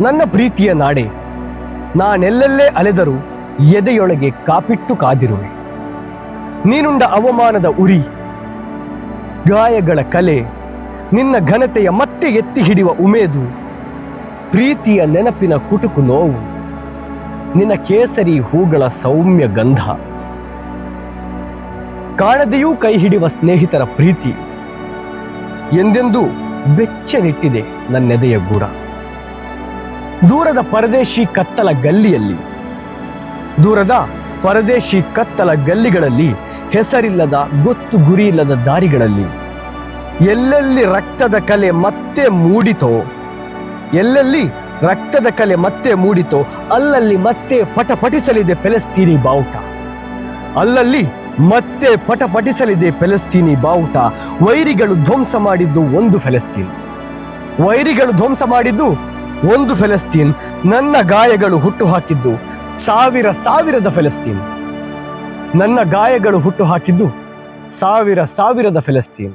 ನನ್ನ ಪ್ರೀತಿಯ ನಾಡೆ, ನಾನೆಲ್ಲೆಲ್ಲೇ ಅಲೆದರೂ ಎದೆಯೊಳಗೆ ಕಾಪಿಟ್ಟು ಕಾದಿರುವೆ. ನೀನುಂಡ ಅವಮಾನದ ಉರಿ, ಗಾಯಗಳ ಕಲೆ, ನಿನ್ನ ಘನತೆಯ ಮತ್ತೆ ಎತ್ತಿ ಹಿಡಿಯುವ ಉಮೇದು, ಪ್ರೀತಿಯ ನೆನಪಿನ ಕುಟುಕು ನೋವು, ನಿನ್ನ ಕೇಸರಿ ಹೂಗಳ ಸೌಮ್ಯ ಗಂಧ. ಕಾಣದೆಯೂ ಕೈ ಹಿಡಿಯುವ ಸ್ನೇಹಿತರ ಪ್ರೀತಿ, ಎಂದೆಂದೂ ಬೆಚ್ಚನಿಟ್ಟಿದೆ ನನ್ನೆದೆಯ ಗೂಡ. ದೂರದ ಪರದೇಶಿ ಕತ್ತಲ ಗಲ್ಲಿಯಲ್ಲಿ. ದೂರದ ಪರದೇಶಿ ಕತ್ತಲ ಗಲ್ಲಿಗಳಲ್ಲಿ ಹೆಸರಿಲ್ಲದ, ಗೊತ್ತು ಗುರಿ ಇಲ್ಲದ ದಾರಿಗಳಲ್ಲಿ. ಎಲ್ಲೆಲ್ಲಿ ರಕ್ತದ ಕಲೆ ಮತ್ತೆ ಮೂಡಿತೋ, ಎಲ್ಲೆಲ್ಲಿ ರಕ್ತದ ಕಲೆ ಮತ್ತೆ ಮೂಡಿತೋ, ಅಲ್ಲಲ್ಲಿ ಮತ್ತೆ ಪಟಪಟಿಸಲಿದೆ ಫೆಲೆಸ್ತೀನಿ ಬಾವುಟ. ಅಲ್ಲಲ್ಲಿ ಮತ್ತೆ ಪಟಪಟಿಸಲಿದೆ ಫೆಲೆಸ್ತೀನಿ ಬಾವುಟ. ವೈರಿಗಳು ಧ್ವಂಸ ಮಾಡಿದ್ದು ಒಂದು ಫೆಲೆಸ್ತೀನ್. ವೈರಿಗಳು ಧ್ವಂಸ ಮಾಡಿದ್ದು ಒಂದು ಫೆಲಸ್ತೀನ್ ನನ್ನ ಗಾಯಗಳು ಹುಟ್ಟು ಹಾಕಿದ್ದು ಸಾವಿರ ಸಾವಿರದ ಫೆಲಸ್ತೀನ್. ನನ್ನ ಗಾಯಗಳು ಹುಟ್ಟು ಹಾಕಿದ್ದು ಸಾವಿರ ಸಾವಿರದ ಫೆಲೆಸ್ತೀನ್.